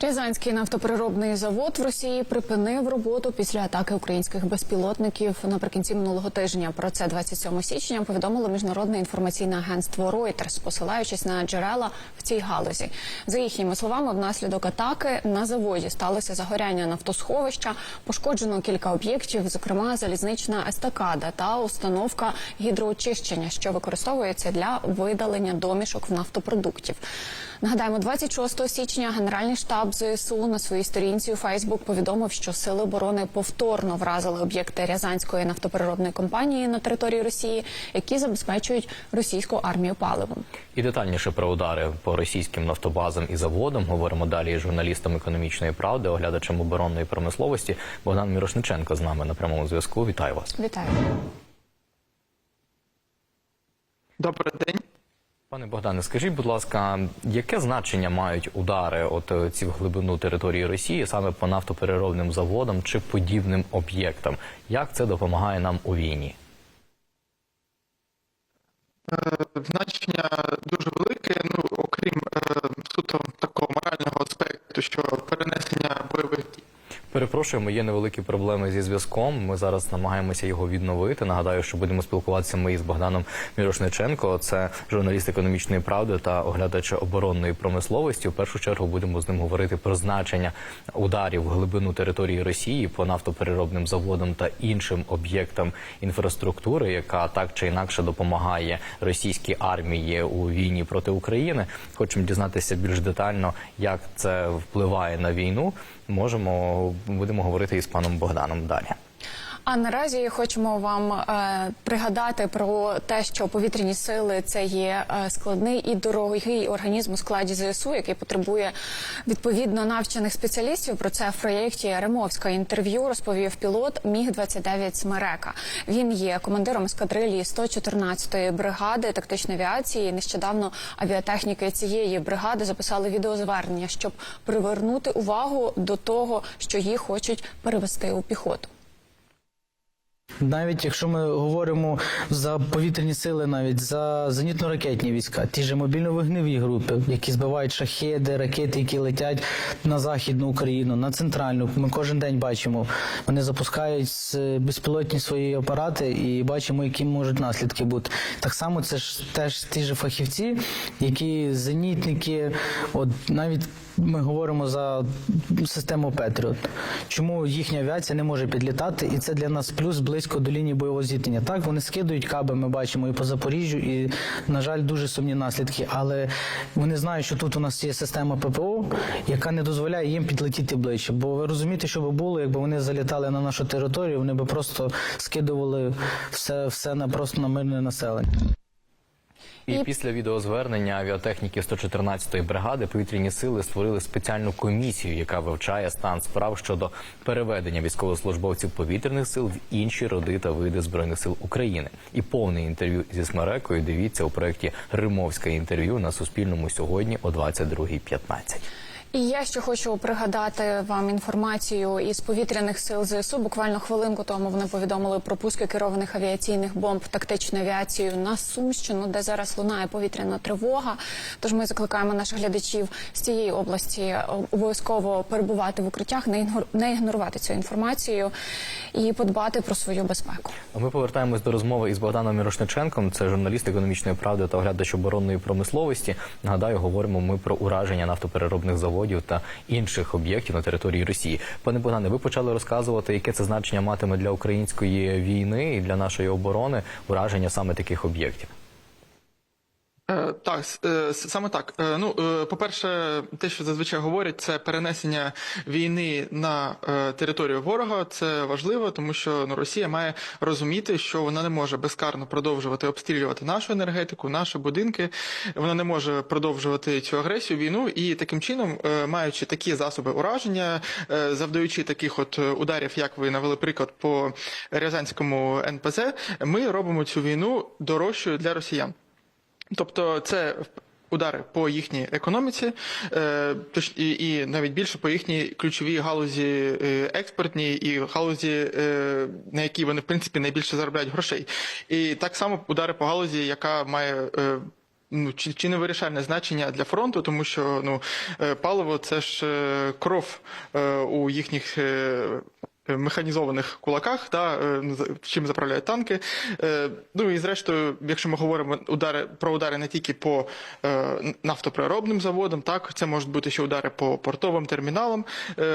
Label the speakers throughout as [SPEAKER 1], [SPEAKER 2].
[SPEAKER 1] Рязанський нафтопереробний завод в Росії припинив роботу після атаки українських безпілотників наприкінці минулого тижня. Про це 27 січня повідомило міжнародне інформаційне агентство Reuters, посилаючись на джерела в цій галузі. За їхніми словами, внаслідок атаки на заводі сталося загоряння нафтосховища, пошкоджено кілька об'єктів, зокрема залізнична естакада та установка гідроочищення, що використовується для видалення домішок в нафтопродуктів. Нагадаємо, 26 січня Генеральний штаб ЗСУ на своїй сторінці у Фейсбук повідомив, що сили оборони повторно вразили об'єкти Рязанської нафтопереробної компанії на території Росії, які забезпечують російську армію паливом.
[SPEAKER 2] І детальніше про удари по російським нафтобазам і заводам говоримо далі із журналістом економічної правди, оглядачем оборонної промисловості Богдан Мірошниченко з нами на прямому зв'язку. Вітаю вас.
[SPEAKER 1] Вітаю.
[SPEAKER 3] Добрий день.
[SPEAKER 2] Пане Богдане, скажіть, будь ласка, яке значення мають удари от е, ці в глибину території Росії саме по нафтопереробним заводам чи подібним об'єктам? Як це допомагає нам у війні?
[SPEAKER 3] Е, Значення дуже велике. Ну окрім е, суто такого морального аспекту, що перенесення бойових.
[SPEAKER 2] Перепрошуємо, є невеликі проблеми зі зв'язком. Ми зараз намагаємося його відновити. Нагадаю, що будемо спілкуватися ми із Богданом Мірошниченко. Це журналіст економічної правди та оглядач оборонної промисловості. У першу чергу будемо з ним говорити про значення ударів в глибину території Росії по нафтопереробним заводам та іншим об'єктам інфраструктури, яка так чи інакше допомагає російській армії у війні проти України. Хочемо дізнатися більш детально, як це впливає на війну. Можемо будемо говорити із паном Богданом далі.
[SPEAKER 1] А наразі хочемо вам е, пригадати про те, що повітряні сили це є е, складний і дорогий організм у складі ЗСУ, який потребує відповідно навчених спеціалістів. Про це в проєкті Ремовська інтерв'ю розповів пілот Міг 29 Смерека. Він є командиром ескадрилії 114-ї бригади тактичної авіації. Нещодавно авіатехніки цієї бригади записали відеозвернення, щоб привернути увагу до того, що їх хочуть перевести у піхоту.
[SPEAKER 4] Навіть якщо ми говоримо за повітряні сили, навіть за зенітно-ракетні війська, ті ж мобільно-вогневі групи, які збивають шахеди, ракети, які летять на західну Україну, на центральну. Ми кожен день бачимо. Вони запускають безпілотні свої апарати і бачимо, які можуть наслідки бути. Так само це ж теж ті ж фахівці, які зенітники, от навіть. Ми говоримо за систему Петріот. Чому їхня авіація не може підлітати, і це для нас плюс близько до лінії бойового зіткнення. Так, вони скидують каби, ми бачимо і по Запоріжжю, і, на жаль, дуже сумні наслідки. Але вони знають, що тут у нас є система ППО, яка не дозволяє їм підлетіти ближче. Бо ви розумієте, що би було, якби вони залітали на нашу територію, вони би просто скидували все, все на просто на мирне населення.
[SPEAKER 2] І,
[SPEAKER 1] І-
[SPEAKER 2] після відеозвернення авіатехніки 114-ї бригади повітряні сили створили спеціальну комісію, яка вивчає стан справ щодо переведення військовослужбовців повітряних сил в інші роди та види збройних сил України. І повне інтерв'ю зі Смерекою дивіться у проєкті Римовське інтерв'ю на Суспільному сьогодні о 22.15.
[SPEAKER 1] І я ще хочу пригадати вам інформацію із повітряних сил ЗСУ. Буквально хвилинку тому вони повідомили про пуски керованих авіаційних бомб тактичною авіацією на Сумщину, де зараз лунає повітряна тривога. Тож ми закликаємо наших глядачів з цієї області обов'язково перебувати в укриттях, не ігнорувати цю інформацію і подбати про свою безпеку.
[SPEAKER 2] Ми повертаємось до розмови із Богданом Мірошниченком. Це журналіст економічної правди та оглядач оборонної промисловості. Нагадаю, говоримо ми про ураження нафтопереробних заводів та інших об'єктів на території Росії. Пане Богдане, ви почали розказувати, яке це значення матиме для української війни і для нашої оборони ураження саме таких об'єктів.
[SPEAKER 3] Е, Так, е, саме так. Е, Ну, по-перше, те, що зазвичай говорять, це перенесення війни на територію ворога. Це важливо, тому що ну, Росія має розуміти, що вона не може безкарно продовжувати обстрілювати нашу енергетику, наші будинки. Вона не може продовжувати цю агресію, війну, і таким чином, маючи такі засоби ураження, завдаючи таких от ударів, як ви навели приклад по Рязанському НПЗ, ми робимо цю війну дорожчою для росіян. Тобто це удари по їхній економіці, е, і, навіть більше по їхній ключовій галузі е, експортній і галузі, е, на якій вони в принципі найбільше заробляють грошей. І так само удари по галузі, яка має ну чи, чи не вирішальне значення для фронту, тому що ну паливо це ж кров у їхніх. Е, Механізованих кулаках, та е, чим заправляють танки. Е, Ну і зрештою, якщо ми говоримо удари про удари не тільки по нафтопереробним заводам, так це можуть бути ще удари по портовим терміналам.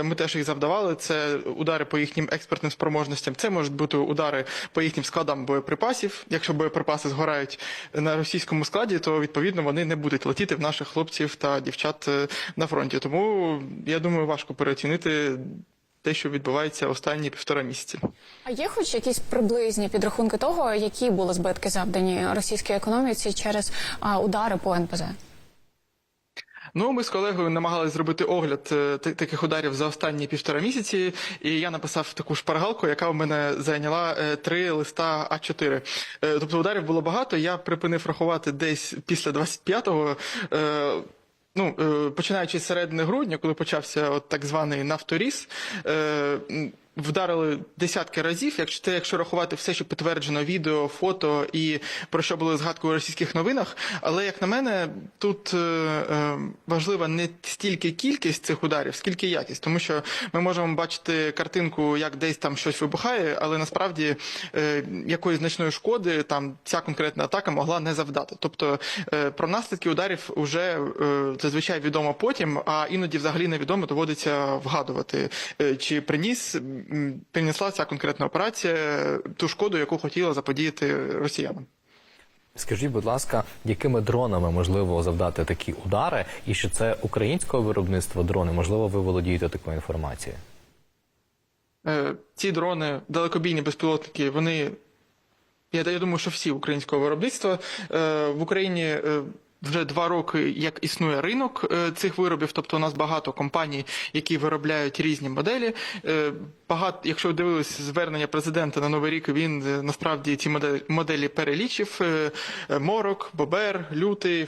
[SPEAKER 3] Ми теж їх завдавали. Це удари по їхнім експортним спроможностям. Це можуть бути удари по їхнім складам боєприпасів. Якщо боєприпаси згорають на російському складі, то відповідно вони не будуть летіти в наших хлопців та дівчат на фронті. Тому я думаю, важко переоцінити те, що відбувається останні півтора місяці.
[SPEAKER 1] А є хоч якісь приблизні підрахунки того, які були збитки завдані російській економіці через а, удари по НПЗ?
[SPEAKER 3] Ну, ми з колегою намагалися зробити огляд е, таких ударів за останні півтора місяці, і я написав таку шпаргалку, яка в мене зайняла е, три листа А4. Е, Тобто ударів було багато. Я припинив рахувати десь після 25-го. Ну, е, починаючи з середини грудня, коли почався от так званий нафторіс, е, вдарили десятки разів. Якщо це якщо рахувати все, що підтверджено відео, фото і про що було згадку у російських новинах. Але як на мене, тут е, е, важлива не стільки кількість цих ударів, скільки якість, тому що ми можемо бачити картинку, як десь там щось вибухає, але насправді е, якоїсь значної шкоди там ця конкретна атака могла не завдати. Тобто е, про наслідки ударів вже е, зазвичай відомо потім, а іноді взагалі невідомо доводиться вгадувати, е, чи приніс принесла ця конкретна операція е, ту шкоду, яку хотіла заподіяти росіянам.
[SPEAKER 2] Скажіть, будь ласка, якими дронами можливо завдати такі удари, і що це українського виробництва дрони? Можливо, ви володієте такою інформацією?
[SPEAKER 3] Е, Ці дрони, далекобійні безпілотники, вони. Я, я думаю, що всі українського виробництва Е, в Україні. Вже два роки як існує ринок е, цих виробів, тобто у нас багато компаній, які виробляють різні моделі. Е, Багато, якщо ви дивились звернення президента на новий рік, він е, насправді ці моделі, перелічив: Морок, Бобер, Лютий,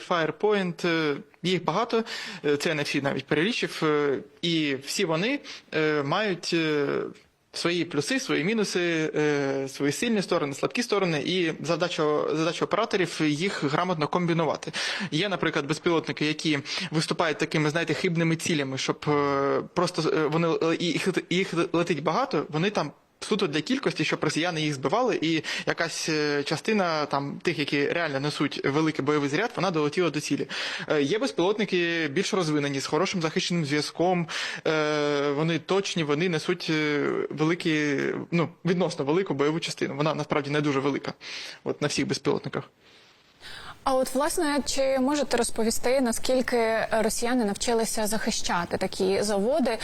[SPEAKER 3] е, їх багато. Це не всі навіть перелічив, і всі вони мають. Свої плюси, свої мінуси, е, свої сильні сторони, слабкі сторони, і задача, задача операторів їх грамотно комбінувати. Є, наприклад, безпілотники, які виступають такими, знаєте, хибними цілями, щоб е, просто е, вони їх летить багато, вони там. Суто для кількості, щоб росіяни їх збивали, і якась е, частина там тих, які реально несуть великий бойовий заряд, вона долетіла до цілі. Е, Є безпілотники більш розвинені з хорошим захищеним зв'язком. е, Вони точні, вони несуть великі, ну відносно велику бойову частину. Вона насправді не дуже велика. От на всіх безпілотниках.
[SPEAKER 1] А от власне, чи можете розповісти, наскільки росіяни навчилися захищати такі заводи,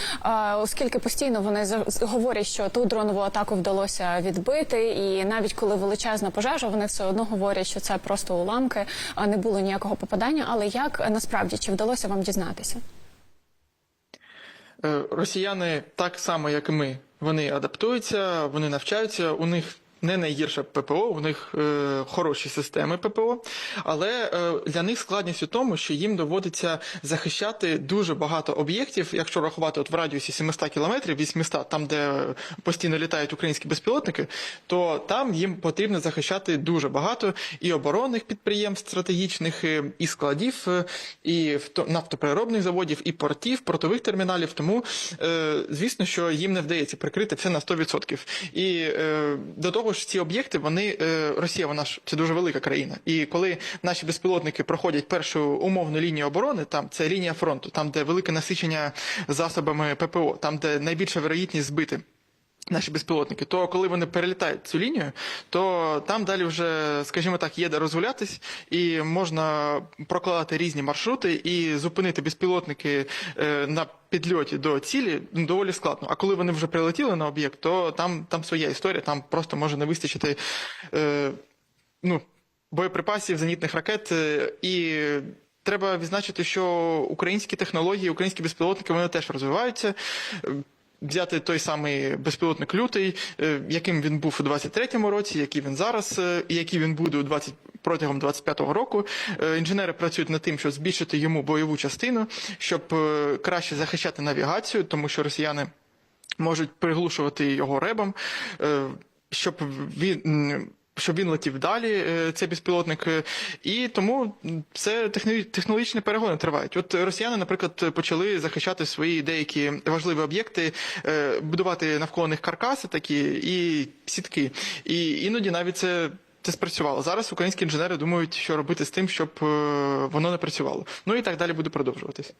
[SPEAKER 1] оскільки постійно вони говорять, що ту дронову атаку вдалося відбити, і навіть коли величезна пожежа, вони все одно говорять, що це просто уламки, а не було ніякого попадання. Але як насправді чи вдалося вам дізнатися?
[SPEAKER 3] Е, Росіяни так само, як і ми, вони адаптуються, вони навчаються. У них не найгірше ППО, у них е, хороші системи ППО, але е, для них складність у тому, що їм доводиться захищати дуже багато об'єктів, якщо рахувати от в радіусі 700 кілометрів, 800, там де постійно літають українські безпілотники, то там їм потрібно захищати дуже багато і оборонних підприємств стратегічних, е, і складів, е, і нафтопереробних заводів, і портів, портових терміналів. Тому, е, звісно, що їм не вдається прикрити все на 100%. І е, до того ж, ці об'єкти, вони е, Росія, вона ж це дуже велика країна. І коли наші безпілотники проходять першу умовну лінію оборони, там це лінія фронту, там де велике насичення засобами ППО, там де найбільша вероятність збити. Наші безпілотники, то коли вони перелітають цю лінію, то там далі вже, скажімо так, є де розгулятись, і можна прокладати різні маршрути і зупинити безпілотники е, на підльоті до цілі доволі складно. А коли вони вже прилетіли на об'єкт, то там, там своя історія, там просто може не вистачити е, ну, боєприпасів, зенітних ракет е, і. Треба відзначити, що українські технології, українські безпілотники вони теж розвиваються. Взяти той самий безпілотник лютий, е, яким він був у 23-му році, який він зараз, е, і який він буде у 20, протягом 25-го року. Е, Інженери працюють над тим, щоб збільшити йому бойову частину, щоб краще захищати навігацію, тому що росіяни можуть приглушувати його ребом, щоб він. Щоб він летів далі, е, цей безпілотник. Е, І тому це техно- технологічні перегони тривають. От росіяни, наприклад, почали захищати свої деякі важливі об'єкти, е, будувати навколо них каркаси такі і сітки. І іноді навіть це. Це спрацювало. Зараз українські інженери думають, що робити з тим, щоб воно не працювало. Ну і так далі буде продовжуватись.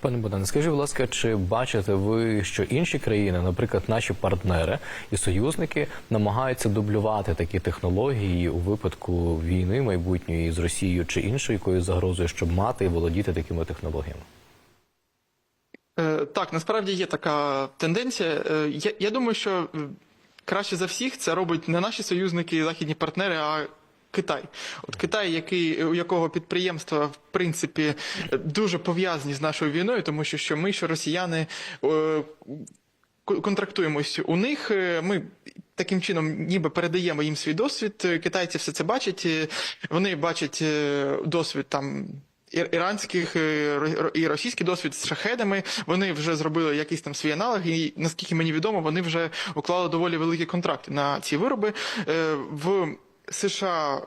[SPEAKER 2] Пане Богдане, скажіть, будь ласка, чи бачите ви, що інші країни, наприклад, наші партнери і союзники, намагаються дублювати такі технології у випадку війни майбутньої з Росією чи іншою якоюсь загрозою, щоб мати і володіти такими технологіями?
[SPEAKER 3] Е, Так, насправді є така тенденція. Е, Я, я думаю, що краще за всіх це робить не наші союзники і західні партнери, а Китай. От Китай, який, у якого підприємства в принципі дуже пов'язані з нашою війною, тому що, що ми, що росіяни. е, контрактуємось у них. е, Ми таким чином ніби передаємо їм свій досвід. Китайці все це бачать. е, Вони бачать досвід там. ір- Іранських і російський досвід з шахедами. Вони вже зробили якийсь там свій аналог, і наскільки мені відомо, вони вже уклали доволі великі контракти на ці вироби. В США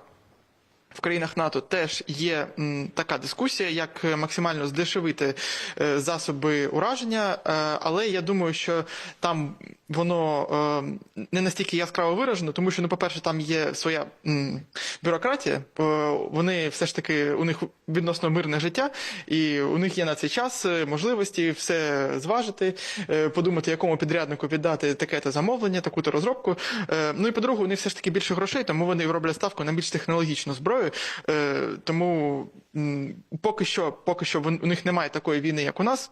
[SPEAKER 3] в країнах НАТО теж є така дискусія, як е, максимально здешевити е, засоби ураження, е, але я думаю, що там воно е, не настільки яскраво виражено, тому що, ну, по-перше, там є своя м, бюрократія, е, вони все ж таки у них відносно мирне життя, і у них є на цей час е, можливості все зважити, е, подумати, якому підряднику піддати таке-то замовлення, таку-то розробку. Е, Ну і по-друге, у них все ж таки більше грошей, тому вони роблять ставку на більш технологічну зброю. Е, Тому м, поки що, поки що у них немає такої війни, як у нас.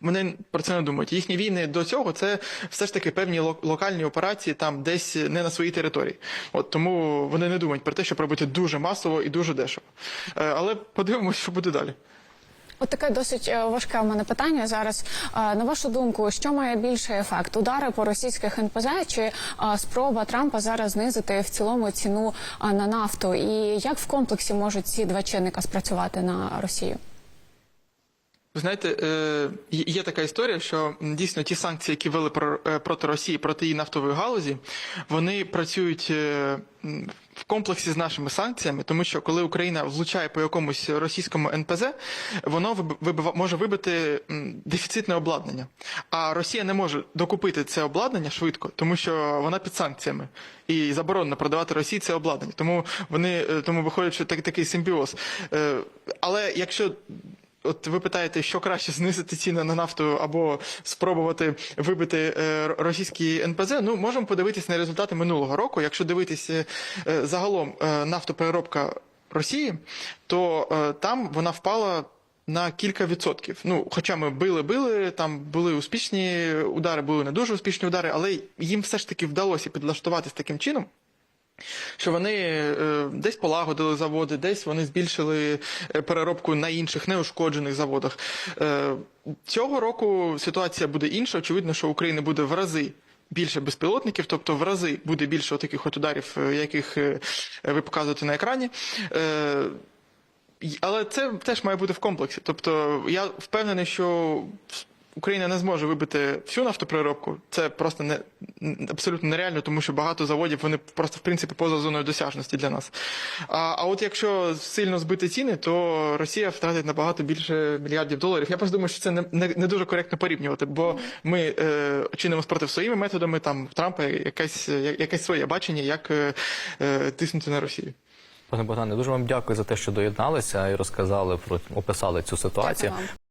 [SPEAKER 3] Вони про це не думають. Їхні війни до цього це все ж таки певні ло- локальні операції там десь не на своїй території. От тому вони не думають про те, щоб робити дуже масово і дуже дешево. Е, Але подивимось, що буде далі.
[SPEAKER 1] От таке досить е, важке у мене питання зараз. Е, На вашу думку, що має більший ефект? Удари по російських НПЗ чи спроба Трампа зараз знизити в цілому ціну на нафту? І як в комплексі можуть ці два чинника спрацювати на Росію?
[SPEAKER 3] Ви знаєте, е, є- така історія, що дійсно ті санкції, які ввели про- е, проти Росії, проти її нафтової галузі, вони працюють е, в комплексі з нашими санкціями, тому що коли Україна влучає по якомусь російському НПЗ, воно може вибити дефіцитне обладнання. А Росія не може докупити це обладнання швидко, тому що вона під санкціями і заборонено продавати Росії це обладнання. Тому вони тому виходить, що так, такий симбіоз. Але якщо От ви питаєте, що краще знизити ціни на нафту або спробувати вибити е, російські НПЗ. Ну можемо подивитись на результати минулого року. Якщо дивитись е, загалом е, нафтопереробка Росії, то там вона впала. На кілька відсотків. Ну, хоча ми били-били, там були успішні удари, були не дуже успішні удари, але їм все ж таки вдалося підлаштуватись таким чином, що вони е, десь полагодили заводи, десь вони збільшили е, переробку на інших неушкоджених заводах. Е, цього року ситуація буде інша. Очевидно, що України буде в рази. Більше безпілотників, тобто в рази буде більше таких от ударів, яких ви показуєте на екрані. Але це теж має бути в комплексі. Тобто я впевнений, що Україна не зможе вибити всю нафтопереробку. Це просто не абсолютно нереально, тому що багато заводів вони просто в принципі поза зоною досяжності для нас. А, а от якщо сильно збити ціни, то Росія втратить набагато більше мільярдів доларів. Я просто думаю, що це не, не, не дуже коректно порівнювати, бо ми е, чинимо спротив своїми методами. Там Трампа якесь, якесь своє бачення, як е, е, тиснути на Росію.
[SPEAKER 2] Пане Богдане, дуже вам дякую за те, що доєдналися і розказали про описали цю ситуацію.
[SPEAKER 1] Дякую вам.